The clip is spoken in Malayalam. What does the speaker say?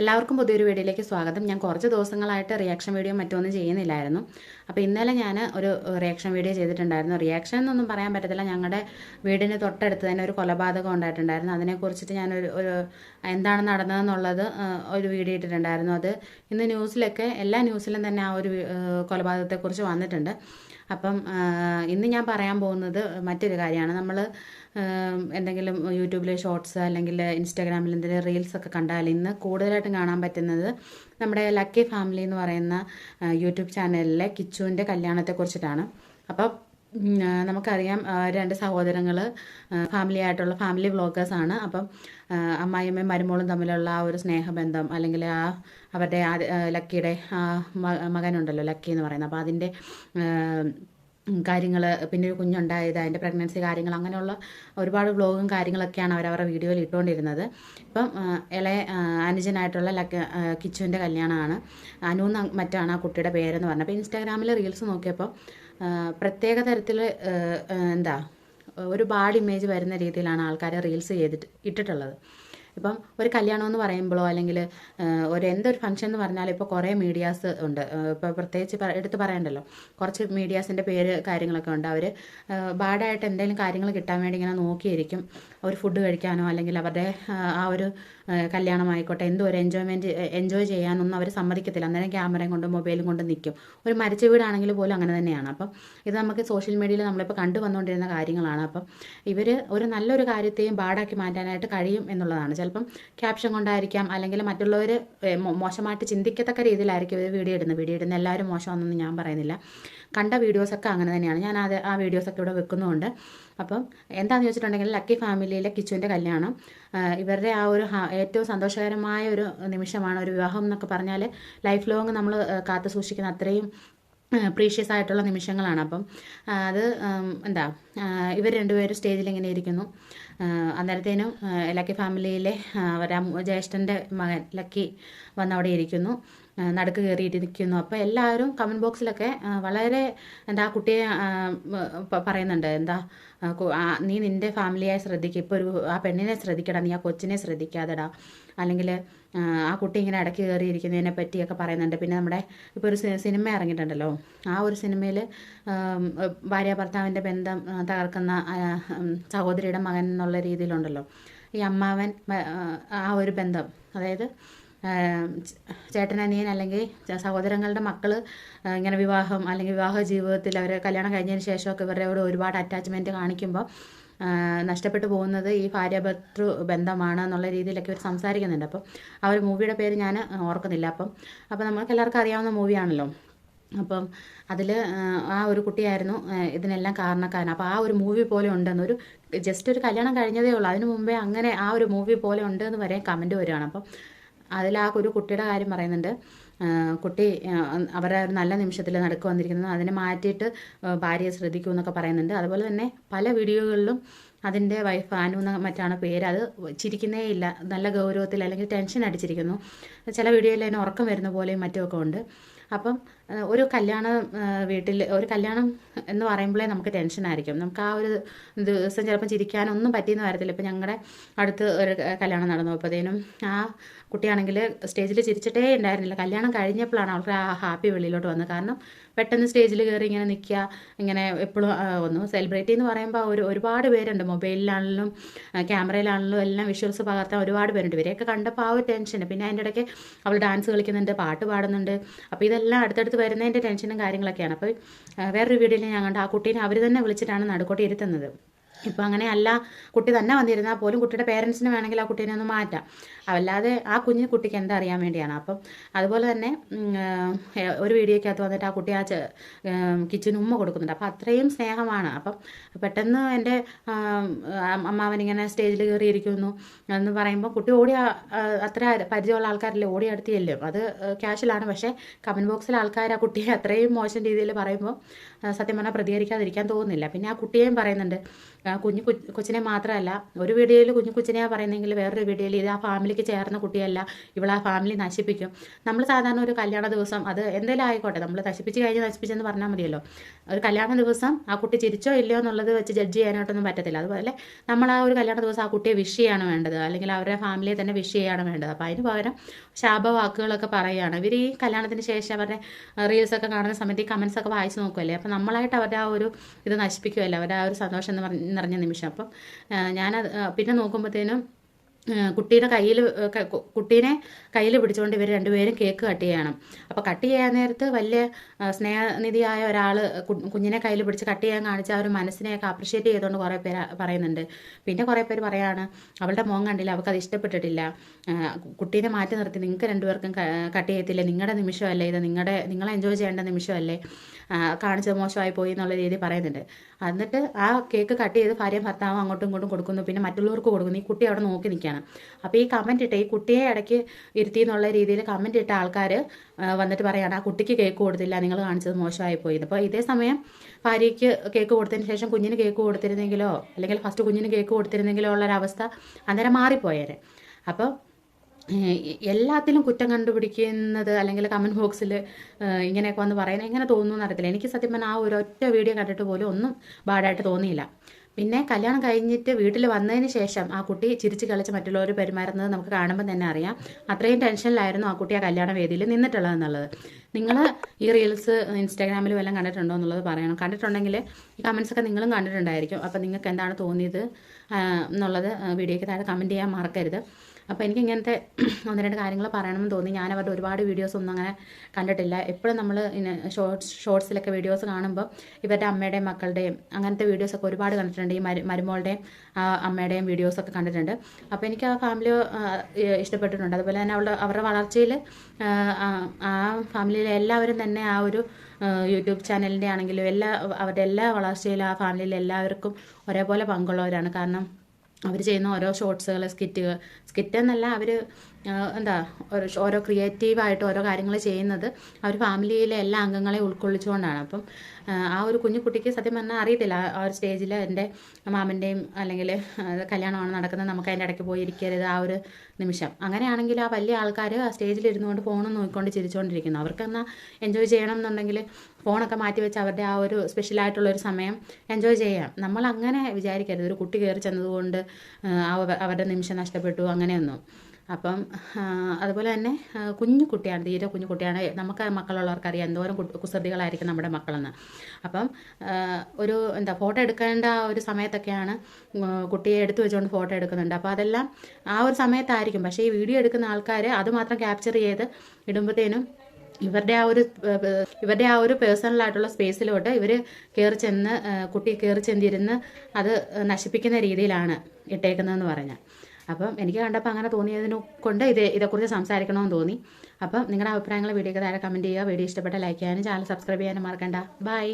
എല്ലാവർക്കും പുതിയൊരു വീഡിയോയിലേക്ക് സ്വാഗതം. ഞാൻ കുറച്ച് ദിവസങ്ങളായിട്ട് റിയാക്ഷൻ വീഡിയോ മറ്റൊന്നും ചെയ്യുന്നില്ലായിരുന്നു. അപ്പോൾ ഇന്നലെ ഞാൻ ഒരു റിയാക്ഷൻ വീഡിയോ ചെയ്തിട്ടുണ്ടായിരുന്നു. റിയാക്ഷൻ എന്നൊന്നും പറയാൻ പറ്റത്തില്ല. ഞങ്ങളുടെ വീടിന് തൊട്ടടുത്ത് തന്നെ ഒരു കൊലപാതകം ഉണ്ടായിട്ടുണ്ടായിരുന്നു. അതിനെക്കുറിച്ചിട്ട് ഞാനൊരു ഒരു എന്താണ് നടന്നതെന്നുള്ളത് ഒരു വീഡിയോ ഇട്ടിട്ടുണ്ടായിരുന്നു. അത് ഇന്ന് ന്യൂസിലൊക്കെ എല്ലാ ന്യൂസിലും തന്നെ ആ ഒരു കൊലപാതകത്തെക്കുറിച്ച് വന്നിട്ടുണ്ട്. അപ്പം ഇന്ന് ഞാൻ പറയാൻ പോകുന്നത് മറ്റൊരു കാര്യമാണ്. നമ്മൾ എന്തെങ്കിലും യൂട്യൂബിലെ ഷോർട്സ് അല്ലെങ്കിൽ ഇൻസ്റ്റാഗ്രാമിൽ എന്തെങ്കിലും റീൽസ് ഒക്കെ കണ്ടാൽ ഇന്ന് കൂടുതലായിട്ടും കാണാൻ പറ്റുന്നത് നമ്മുടെ ലക്കി ഫാമിലി എന്ന് പറയുന്ന യൂട്യൂബ് ചാനലിലെ കിച്ചുവിന്റെ കല്യാണത്തെക്കുറിച്ചിട്ടാണ്. അപ്പം നമുക്കറിയാം രണ്ട് സഹോദരങ്ങൾ ഫാമിലി ആയിട്ടുള്ള ഫാമിലി വ്ളോഗേഴ്സാണ് അപ്പം അമ്മായിയമ്മയും മരുമോളും തമ്മിലുള്ള ആ ഒരു സ്നേഹബന്ധം അല്ലെങ്കിൽ ആ അവരുടെ ലക്കിയുടെ മകനുണ്ടല്ലോ ലക്കി എന്ന് പറയുന്നത്. അപ്പോൾ അതിന്റെ കാര്യങ്ങൾ പിന്നെ ഒരു കുഞ്ഞുണ്ടായത് അതിന്റെ പ്രഗ്നൻസി കാര്യങ്ങൾ അങ്ങനെയുള്ള ഒരുപാട് വ്ലോഗും കാര്യങ്ങളൊക്കെയാണ് അവർ അവരുടെ വീഡിയോയിൽ ഇട്ടുകൊണ്ടിരുന്നത് ഇപ്പം ഇളയ അനുജനായിട്ടുള്ള ലക്ക കിച്ചുവിന്റെ കല്യാണമാണ്. അനു മറ്റാണ് ആ കുട്ടിയുടെ പേരെന്ന് പറഞ്ഞത്. അപ്പോൾ ഇൻസ്റ്റാഗ്രാമിൽ റീൽസ് നോക്കിയപ്പോൾ പ്രത്യേക തരത്തിൽ എന്താ ഒരു ഇമേജ് വരുന്ന രീതിയിലാണ് ആൾക്കാർ റീൽസ് ചെയ്തിട്ട് ഇട്ടിട്ടുള്ളത്. ഇപ്പം ഒരു കല്യാണം എന്ന് പറയുമ്പോഴോ അല്ലെങ്കിൽ ഒരു എന്തൊരു ഫംഗ്ഷൻ എന്ന് പറഞ്ഞാലും ഇപ്പോൾ കുറേ മീഡിയാസ് ഉണ്ട്. ഇപ്പോൾ പ്രത്യേകിച്ച് എടുത്ത് പറയണ്ടല്ലോ. കുറച്ച് മീഡിയാസിന്റെ പേര് കാര്യങ്ങളൊക്കെ ഉണ്ട്. അവർ ബാഡായിട്ട് എന്തെങ്കിലും കാര്യങ്ങൾ കിട്ടാൻ വേണ്ടി ഇങ്ങനെ നോക്കിയിരിക്കും. ഒരു ഫുഡ് കഴിക്കാനോ അല്ലെങ്കിൽ അവരുടെ ആ, ഒരു കല്യാണമായിക്കോട്ടെ എന്തോ ഒരു എൻജോയ്മെന്റ് എൻജോയ് ചെയ്യാനൊന്നും അവർ സമ്മതിക്കത്തില്ല. അന്നേരം ക്യാമറയും കൊണ്ട് മൊബൈലും കൊണ്ട് നിൽക്കും ഒരു മരിച്ച വീടാണെങ്കിൽ പോലും അങ്ങനെ തന്നെയാണ്. അപ്പം ഇത് നമുക്ക് സോഷ്യൽ മീഡിയയിൽ നമ്മളിപ്പോൾ കണ്ടു വന്നുകൊണ്ടിരുന്ന കാര്യങ്ങളാണ്. അപ്പം ഇവർ ഒരു നല്ലൊരു കാര്യത്തെയും ബാഡാക്കി മാറ്റാനായിട്ട് കഴിയും എന്നുള്ളതാണ്. ചിലപ്പം ക്യാപ്ഷൻ കൊണ്ടായിരിക്കാം അല്ലെങ്കിൽ മറ്റുള്ളവർ മോശമായിട്ട് ചിന്തിക്കത്തക്ക രീതിയിലായിരിക്കും ഇവർ വീഡിയോ ഇടുന്നത്. വീഡിയോ ഇടുന്ന എല്ലാവരും മോശമാണെന്നൊന്നും ഞാൻ പറയുന്നില്ല. കണ്ട വീഡിയോസൊക്കെ അങ്ങനെ തന്നെയാണ്. ഞാൻ അത് ആ വീഡിയോസൊക്കെ ഇവിടെ വെക്കുന്നുമുണ്ട് അപ്പം എന്താണെന്ന് ചോദിച്ചിട്ടുണ്ടെങ്കിൽ ലക്കി ഫാമിലിയിലെ കിച്ചുവിന്റെ കല്യാണം ഇവരുടെ ആ ഒരു ഏറ്റവും സന്തോഷകരമായ ഒരു നിമിഷമാണ് ഒരു വിവാഹം എന്നൊക്കെ പറഞ്ഞാൽ ലൈഫ് ലോങ് നമ്മൾ കാത്തു സൂക്ഷിക്കുന്ന അത്രയും പ്രീഷ്യസ് ആയിട്ടുള്ള നിമിഷങ്ങളാണ്. അപ്പം അത് എന്താ ഇവർ രണ്ടുപേരും സ്റ്റേജിൽ ഇങ്ങനെ ഇരിക്കുന്നു. അന്നേരത്തേനും ലക്കി ഫാമിലിയിലെ അവരാ ജ്യേഷ്ഠന്റെ മകൻ ലക്കി വന്നവിടെ ഇരിക്കുന്നു. നടുക്ക് കയറിയിട്ടിരിക്കുന്നു. അപ്പോൾ എല്ലാവരും കമന്റ് ബോക്സിലൊക്കെ വളരെ എന്താ കുട്ടിയെ പറയുന്നുണ്ട്. എന്താ നീ നിന്റെ ഫാമിലിയായി ശ്രദ്ധിക്കുക ഇപ്പോൾ ഒരു ആ പെണ്ണിനെ ശ്രദ്ധിക്കടാ നീ ആ കൊച്ചിനെ ശ്രദ്ധിക്കാതെടാ. അല്ലെങ്കിൽ ആ കുട്ടി ഇങ്ങനെ ഇടയ്ക്ക് കയറിയിരിക്കുന്നതിനെ പറ്റിയൊക്കെ പറയുന്നുണ്ട്. പിന്നെ നമ്മുടെ ഇപ്പോൾ ഒരു സിനിമ ഇറങ്ങിയിട്ടുണ്ടല്ലോ. ആ ഒരു സിനിമയിൽ ഭാര്യ ഭർത്താവിന്റെ ബന്ധം തകർക്കുന്ന സഹോദരിയുടെ മകൻ എന്നുള്ള രീതിയിലുണ്ടല്ലോ. ഈ അമ്മാവൻ ആ ഒരു ബന്ധം. അതായത് ചേട്ടനനിയൻ അല്ലെങ്കിൽ സഹോദരങ്ങളുടെ മക്കൾ ഇങ്ങനെ വിവാഹം അല്ലെങ്കിൽ വിവാഹ ജീവിതത്തിൽ അവർ കല്യാണം കഴിഞ്ഞതിന് ശേഷമൊക്കെ ഇവരോട് ഒരുപാട് അറ്റാച്ച്മെന്റ് കാണിക്കുമ്പോൾ നഷ്ടപ്പെട്ടു പോകുന്നത് ഈ ഭാര്യാഭർത്തൃ ബന്ധമാണ് എന്നുള്ള രീതിയിലൊക്കെ ഇവർ സംസാരിക്കുന്നുണ്ട്. അപ്പം ആ ഒരു മൂവിയുടെ പേര് ഞാൻ ഓർക്കുന്നില്ല. അപ്പം അപ്പം നമുക്ക് എല്ലാവർക്കും അറിയാവുന്ന മൂവിയാണല്ലോ അപ്പം അതിൽ ആ ഒരു കുട്ടിയായിരുന്നു ഇതിനെല്ലാം കാരണക്കാരൻ. അപ്പോൾ ആ ഒരു മൂവി പോലെ ഉണ്ടെന്നൊരു ജസ്റ്റ് ഒരു കല്യാണം കഴിഞ്ഞതേ ഉള്ളൂ. അതിനു മുമ്പേ അങ്ങനെ ആ ഒരു മൂവി പോലെ ഉണ്ട് എന്ന് വരെ കമന്റ് വരികയാണ്. അപ്പം അതിൽ ആ ഒരു കുട്ടിയുടെ കാര്യം പറയുന്നുണ്ട്. കുട്ടി അവരെ ഒരു നല്ല നിമിഷത്തിൽ നടക്ക് വന്നിരിക്കുന്നത് അതിനെ മാറ്റിയിട്ട് ഭാര്യയെ ശ്രദ്ധിക്കൂ എന്നൊക്കെ പറയുന്നുണ്ട്. അതുപോലെ തന്നെ പല വീഡിയോകളിലും അതിന്റെ വൈഫ് അനു എന്ന മറ്റാണ് പേര്. അത് ചിരിക്കുന്നേ ഇല്ല. നല്ല ഗൗരവത്തിൽ അല്ലെങ്കിൽ ടെൻഷൻ അടിച്ചിരിക്കുന്നു. ചില വീഡിയോയിൽ അതിന് ഉറക്കം വരുന്ന പോലെയും മറ്റുമൊക്കെ ഉണ്ട്. അപ്പം ഒരു കല്യാണ വീട്ടിൽ ഒരു കല്യാണം എന്ന് പറയുമ്പോഴേ നമുക്ക് ടെൻഷനായിരിക്കും. നമുക്ക് ആ ഒരു ദിവസം ചിലപ്പോൾ ചിരിക്കാനൊന്നും പറ്റിയെന്ന് വരത്തില്ല. ഇപ്പം ഞങ്ങളുടെ അടുത്ത് ഒരു കല്യാണം നടന്നു. അപ്പോഴത്തേനും ആ കുട്ടിയാണെങ്കിൽ സ്റ്റേജിൽ ചിരിച്ചിട്ടേ ഉണ്ടായിരുന്നില്ല കല്യാണം കഴിഞ്ഞപ്പോഴാണ് അവൾക്ക് ആ ഹാപ്പി വെളിയിലോട്ട് വന്നത്. കാരണം പെട്ടെന്ന് സ്റ്റേജിൽ കയറി ഇങ്ങനെ നിൽക്കുക ഇങ്ങനെ എപ്പോഴും ഒന്ന് സെലിബ്രിറ്റി എന്ന് പറയുമ്പോൾ ഒരു ഒരുപാട് പേരുണ്ട്. മൊബൈലിലാണെങ്കിലും ക്യാമറയിലാണെങ്കിലും എല്ലാം വിഷ്വൽസ് പകർത്താൻ ഒരുപാട് പേരുണ്ട്. ഇവരെയൊക്കെ കണ്ടപ്പോൾ ആ ഒരു ടെൻഷൻ പിന്നെ അതിന്റെ ഇടയ്ക്ക് അവൾ ഡാൻസ് കളിക്കുന്നുണ്ട് പാട്ട് പാടുന്നുണ്ട്. അപ്പോൾ ഇതെല്ലാം അടുത്തടുത്ത് വരുന്നതിന്റെ ടെൻഷനും കാര്യങ്ങളൊക്കെയാണ്. അപ്പോൾ വേറൊരു വീഡിയോയിൽ ഞാൻ കണ്ട ആ കുട്ടീനെ അവർ തന്നെ വിളിച്ചിട്ടാണ് നടുക്കോട്ട് ഇരുത്തുന്നത്. ഇപ്പം അങ്ങനെ അല്ല കുട്ടി തന്നെ വന്നിരുന്നാൽ പോലും കുട്ടിയുടെ പേരൻസിന് വേണമെങ്കിൽ ആ കുട്ടീനെ ഒന്ന് മാറ്റാം. അല്ലാതെ ആ കുഞ്ഞ് കുട്ടിക്ക് എന്താ അറിയാൻ വേണ്ടിയാണ്. അപ്പം അതുപോലെ തന്നെ ഒരു വീഡിയോക്കകത്ത് വന്നിട്ട് ആ കുട്ടി ആ കിച്ചൻ ഉമ്മ കൊടുക്കുന്നുണ്ട്. അപ്പം അത്രയും സ്നേഹമാണ്. അപ്പം പെട്ടെന്ന് എന്റെ അമ്മാവൻ ഇങ്ങനെ സ്റ്റേജിൽ കയറിയിരിക്കുന്നു എന്ന് പറയുമ്പോൾ കുട്ടി ഓടി അത്ര പരിചയമുള്ള ആൾക്കാരല്ലേ ഓടി അടുത്തിയല്ലോ. അത് ക്യാഷിലാണ് പക്ഷേ കമന്റ് ബോക്സിൽ ആൾക്കാർ ആ കുട്ടിയെ അത്രയും മോശം രീതിയിൽ പറയുമ്പോൾ സത്യം പറഞ്ഞാൽ പ്രതികരിക്കാതിരിക്കാൻ തോന്നുന്നില്ല. പിന്നെ ആ കുട്ടിയെയും പറയുന്നുണ്ട് കുഞ്ഞു കൊച്ചിനെ മാത്രമല്ല ഒരു വീഡിയോയിൽ കുഞ്ഞു കൊച്ചിനെയാണ് പറയുന്നതെങ്കിൽ വേറൊരു വീഡിയോയിൽ ഇത് ആ ഫാമിലിക്ക് ചേർന്ന കുട്ടിയല്ല ഇവൾ ആ ഫാമിലി നശിപ്പിക്കും. നമ്മൾ സാധാരണ ഒരു കല്യാണ ദിവസം അത് എന്തെങ്കിലും ആയിക്കോട്ടെ നമ്മൾ നശിപ്പിച്ച് കഴിഞ്ഞ് നശിപ്പിച്ചെന്ന് പറഞ്ഞാൽ മതിയല്ലോ. ഒരു കല്യാണ ദിവസം ആ കുട്ടി ചിരിച്ചോ ഇല്ലയോ എന്നുള്ളത് വെച്ച് ജഡ്ജ് ചെയ്യാനായിട്ടൊന്നും പറ്റത്തില്ല. അതുപോലെ നമ്മൾ ആ ഒരു കല്യാണ ദിവസം ആ കുട്ടിയെ വിഷ് ചെയ്യാണ് വേണ്ടത് അല്ലെങ്കിൽ അവരുടെ ഫാമിലിയെ തന്നെ വിഷ് ചെയ്യാണ് വേണ്ടത്. അപ്പോൾ അതിന് പകരം ശാപവാക്കുകളൊക്കെ പറയുകയാണ്. ഇവർ ഈ കല്യാണത്തിന് ശേഷം അവരുടെ റീൽസൊക്കെ കാണുന്ന സമയത്ത് ഈ കമൻസൊക്കെ വായിച്ച് നോക്കുമല്ലേ അപ്പോൾ നമ്മളായിട്ട് അവരുടെ ആ ഒരു ഇത് നശിപ്പിക്കുമല്ലോ അവരുടെ ആ ഒരു സന്തോഷം എന്ന് പറഞ്ഞ നിറഞ്ഞ നിമിഷം. അപ്പം ഞാനത് പിന്നെ നോക്കുമ്പോഴത്തേനും കുട്ടീനെ കയ്യിൽ കുട്ടീനെ കയ്യിൽ പിടിച്ചുകൊണ്ട് ഇവർ രണ്ടുപേരും കേക്ക് കട്ട് ചെയ്യണം. അപ്പോൾ കട്ട് ചെയ്യാൻ നേരത്ത് വലിയ സ്നേഹനിധിയായ ഒരാൾ കുഞ്ഞിനെ കയ്യിൽ പിടിച്ച് കട്ട് ചെയ്യാൻ കാണിച്ച ഒരു മനസ്സിനെയൊക്കെ അപ്രിഷ്യേറ്റ് ചെയ്തുകൊണ്ട് കുറേ പേര് പറയുന്നുണ്ട്. പിന്നെ കുറേ പേര് പറയാണ് അവളുടെ മോൻ കണ്ടില്ല അവൾക്ക് അത് ഇഷ്ടപ്പെട്ടിട്ടില്ല കുട്ടീനെ മാറ്റി നിർത്തി നിങ്ങൾക്ക് രണ്ടുപേർക്കും കട്ട് ചെയ്യത്തില്ല? നിങ്ങളുടെ നിമിഷമല്ലേ ഇത്? നിങ്ങളുടെ നിങ്ങളെ എൻജോയ് ചെയ്യേണ്ട നിമിഷമല്ലേ? കാണിച്ചത് മോശമായി പോയി എന്നുള്ള രീതി പറയുന്നുണ്ട്. എന്നിട്ട് ആ കേക്ക് കട്ട് ചെയ്ത് ഭാര്യയും ഭർത്താവും അങ്ങോട്ടും ഇങ്ങോട്ടും കൊടുക്കുന്നു. പിന്നെ മറ്റുള്ളവർക്ക് കൊടുക്കുന്നു. ഈ കുട്ടി അവിടെ നോക്കി നിൽക്കുകയാണ് അപ്പോൾ ഈ കമന്റ് ഇട്ട് ഈ കുട്ടിയെ ഇടയ്ക്ക് ഇരുത്തി എന്നുള്ള രീതിയിൽ കമന്റ് ഇട്ട ആൾക്കാർ വന്നിട്ട് പറയുകയാണ് ആ കുട്ടിക്ക് കേക്ക് കൊടുത്തില്ല നിങ്ങൾ കാണിച്ചത് മോശമായി പോയി. അപ്പോൾ ഇതേ സമയം ഭാര്യയ്ക്ക് കേക്ക് കൊടുത്തതിന് ശേഷം കുഞ്ഞിന് കേക്ക് കൊടുത്തിരുന്നെങ്കിലോ അല്ലെങ്കിൽ ഫസ്റ്റ് കുഞ്ഞിന് കേക്ക് കൊടുത്തിരുന്നെങ്കിലോ ഉള്ളൊരവസ്ഥ അന്നേരം മാറിപ്പോയേനെ. അപ്പോൾ എല്ലാത്തിലും കുറ്റം കണ്ടുപിടിക്കുന്നത് അല്ലെങ്കിൽ കമന്റ് ബോക്സിൽ ഇങ്ങനെയൊക്കെ വന്ന് പറയുന്നത് എങ്ങനെ തോന്നുന്നു എന്നറിയത്തില്ല. എനിക്ക് സത്യം പറഞ്ഞാൽ ആ ഒരൊറ്റ വീഡിയോ കണ്ടിട്ട് പോലും ഒന്നും ബാഡായിട്ട് തോന്നിയില്ല. പിന്നെ കല്യാണം കഴിഞ്ഞിട്ട് വീട്ടിൽ വന്നതിന് ശേഷം ആ കുട്ടി ചിരിച്ച് കളിച്ച് മറ്റുള്ളവർ പെരുമാറുന്നത് നമുക്ക് കാണുമ്പോൾ തന്നെ അറിയാം. അത്രയും ടെൻഷനിലായിരുന്നു ആ കുട്ടി ആ കല്യാണ വേദിയിൽ നിന്നിട്ടുള്ളത് എന്നുള്ളത് നിങ്ങൾ ഈ റീൽസ് ഇൻസ്റ്റാഗ്രാമിലും എല്ലാം കണ്ടിട്ടുണ്ടോ എന്നുള്ളത് പറയണം. കണ്ടിട്ടുണ്ടെങ്കിൽ ഈ കമൻസ് ഒക്കെ നിങ്ങളും കണ്ടിട്ടുണ്ടായിരിക്കും. അപ്പോൾ നിങ്ങൾക്ക് എന്താണ് തോന്നിയത് എന്നുള്ളത് വീഡിയോയ്ക്ക് താഴെ കമന്റ് ചെയ്യാൻ മറക്കരുത്. അപ്പോൾ എനിക്ക് ഇങ്ങനത്തെ ഒന്ന് രണ്ട് കാര്യങ്ങൾ പറയണമെന്ന് തോന്നി. ഞാൻ അവരുടെ ഒരുപാട് വീഡിയോസ് ഒന്നും അങ്ങനെ കണ്ടിട്ടില്ല. എപ്പോഴും നമ്മൾ ഷോർട്സ് ഷോർട്സിലൊക്കെ വീഡിയോസ് കാണുമ്പോൾ ഇവരുടെ അമ്മയുടെയും മക്കളുടെയും അങ്ങനത്തെ വീഡിയോസൊക്കെ ഒരുപാട് കണ്ടിട്ടുണ്ട്. ഈ മരു മരുമോളുടെയും അമ്മയുടെയും വീഡിയോസൊക്കെ കണ്ടിട്ടുണ്ട്. അപ്പോൾ എനിക്ക് ആ ഫാമിലി ഇഷ്ടപ്പെട്ടിട്ടുണ്ട്. അതുപോലെ തന്നെ അവളുടെ അവരുടെ വളർച്ചയിൽ ആ ഫാമിലിയിലെ എല്ലാവരും തന്നെ ആ ഒരു യൂട്യൂബ് ചാനലിന്റെ ആണെങ്കിലും എല്ലാ അവരുടെ എല്ലാ വളർച്ചയിലും ആ ഫാമിലിയിലെ എല്ലാവർക്കും ഒരേപോലെ പങ്കുള്ളവരാണ്. കാരണം അവർ ചെയ്യുന്ന ഓരോ ഷോർട്സുകൾ സ്കിറ്റുകൾ സ്കിറ്റ് എന്നല്ല അവർ എന്താ ഓരോ ഓരോ ക്രിയേറ്റീവായിട്ട് ഓരോ കാര്യങ്ങൾ ചെയ്യുന്നത് അവർ ഫാമിലിയിലെ എല്ലാ അംഗങ്ങളെയും ഉൾക്കൊള്ളിച്ചുകൊണ്ടാണ്. അപ്പം ആ, ഒരു കുഞ്ഞു കുട്ടിക്ക് സത്യം പറഞ്ഞാൽ അറിയത്തില്ല. ആ- ഒരു സ്റ്റേജിൽ എന്റെ മാമന്റെയും അല്ലെങ്കിൽ കല്യാണമാണ് നടക്കുന്നത്. നമുക്ക് അതിന്റെ ഇടയ്ക്ക് പോയി ഇരിക്കരുത് ആ ഒരു നിമിഷം. അങ്ങനെയാണെങ്കിൽ ആ വലിയ ആൾക്കാർ ആ സ്റ്റേജിൽ ഇരുന്നുകൊണ്ട് ഫോണും നോക്കിക്കൊണ്ട് ചിരിച്ചുകൊണ്ടിരിക്കുന്നു അവർക്ക് എന്നാൽ എൻജോയ് ചെയ്യണം എന്നുണ്ടെങ്കിൽ ഫോണൊക്കെ മാറ്റി വെച്ച് അവരുടെ ആ ഒരു സ്പെഷ്യലായിട്ടുള്ളൊരു സമയം എൻജോയ് ചെയ്യാം. നമ്മൾ അങ്ങനെ വിചാരിക്കരുത്. ഒരു കുട്ടി കയറി ചെന്നതുകൊണ്ട് അവരുടെ നിമിഷം നഷ്ടപ്പെട്ടു അങ്ങനെയൊന്നും. അപ്പം അതുപോലെ തന്നെ കുഞ്ഞു കുട്ടിയാണ് തീരെ കുഞ്ഞു കുട്ടിയാണ്. നമുക്ക് മക്കളുള്ളവർക്ക് അറിയാം എന്തോരം കുസൃതികളായിരിക്കും നമ്മുടെ മക്കളെന്ന്. അപ്പം ഒരു എന്താ ഫോട്ടോ എടുക്കേണ്ട ഒരു സമയത്തൊക്കെയാണ് കുട്ടിയെ എടുത്തു വെച്ചുകൊണ്ട് ഫോട്ടോ എടുക്കുന്നുണ്ട്. അപ്പോൾ അതെല്ലാം ആ ഒരു സമയത്തായിരിക്കും. പക്ഷേ ഈ വീഡിയോ എടുക്കുന്ന ആൾക്കാർ അതുമാത്രം ക്യാപ്ചർ ചെയ്ത് ഇടുമ്പോഴത്തേനും ഇവരുടെ ആ ഒരു ഇവരുടെ ആ ഒരു പേഴ്സണലായിട്ടുള്ള സ്പേസിലോട്ട് ഇവർ കയറി ചെന്ന് കുട്ടി കയറി ചെന്നിരുന്ന് അത് നശിപ്പിക്കുന്ന രീതിയിലാണ് ഇട്ടേക്കുന്നതെന്ന് പറഞ്ഞാൽ. അപ്പം എനിക്ക് കണ്ടപ്പോൾ അങ്ങനെ തോന്നിയതിനെ കൊണ്ട് ഇത് ഇതേക്കുറിച്ച് സംസാരിക്കണമെന്ന് തോന്നി. അപ്പം നിങ്ങളുടെ അഭിപ്രായങ്ങൾ വീഡിയോക്ക് താഴെ കമന്റ് ചെയ്യുക. വീഡിയോ ഇഷ്ടപ്പെട്ട ലൈക്ക് ചെയ്യാനും ചാനൽ സബ്സ്ക്രൈബ് ചെയ്യാനും മറക്കണ്ട. ബൈ